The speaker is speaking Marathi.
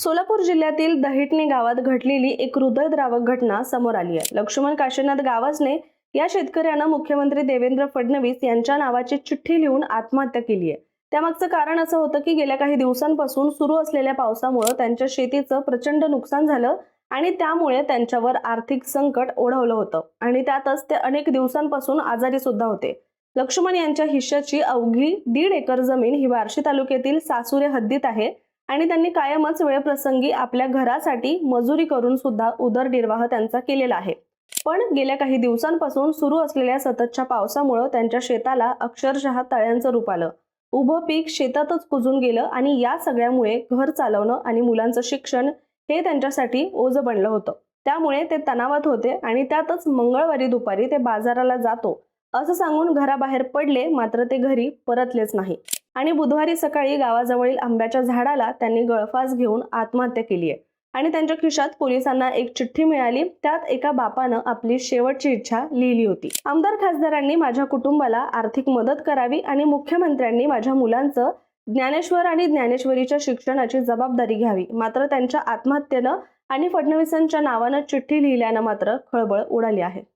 सोलापूर जिल्ह्यातील दहिटणे गावात घडलेली एक हृदयद्रावक घटना समोर आली आहे. लक्ष्मण काशीनाथ गावसने या शेतकऱ्यानं मुख्यमंत्री देवेंद्र फडणवीस यांच्या नावाची चिठ्ठी लिहून आत्महत्या केली आहे. त्यामागचं कारण असं होतं की गेल्या काही दिवसांपासून सुरू असलेल्या पावसामुळे त्यांच्या शेतीचं प्रचंड नुकसान झालं आणि त्यामुळे त्यांच्यावर आर्थिक संकट ओढवलं होतं आणि त्यातच ते अनेक दिवसांपासून आजारी सुद्धा होते. लक्ष्मण यांच्या हिश्श्याची अवघी दीड एकर जमीन ही बार्शी तालुक्यातील सासुरे हद्दीत आहे. आणि त्यांनी कायमच वेळप्रसंगी आपल्या घरासाठी मजुरी करून सुद्धा उदरनिर्वाह त्यांचा केलेला आहे. पण गेल्या काही दिवसांपासून सुरू असलेल्या सततच्या पावसामुळं त्यांच्या शेताला अक्षरशः तळ्यांचं रूप आलं. उभं पीक शेतातच कुजून गेलं आणि या सगळ्यामुळे घर चालवणं आणि मुलांचं शिक्षण हे त्यांच्यासाठी ओझं बनलं होतं. त्यामुळे ते तणावात होते आणि त्यातच मंगळवारी दुपारी ते बाजाराला जातो असं सांगून घराबाहेर पडले मात्र ते घरी परतलेच नाही. आणि बुधवारी सकाळी गावाजवळील आंब्याच्या झाडाला त्यांनी गळफास घेऊन आत्महत्या केली आहे. आणि त्यांच्या खिशात पोलिसांना एक चिठ्ठी मिळाली. त्यात एका बापानं आपली शेवटची इच्छा लिहिली होती. आमदार खासदारांनी माझ्या कुटुंबाला आर्थिक मदत करावी आणि मुख्यमंत्र्यांनी माझ्या मुलांचं ज्ञानेश्वर आणि ज्ञानेश्वरीच्या शिक्षणाची जबाबदारी घ्यावी. मात्र त्यांच्या आत्महत्येनं आणि फडणवीसांच्या नावानं चिठ्ठी लिहिल्यानं मात्र खळबळ उडाली आहे.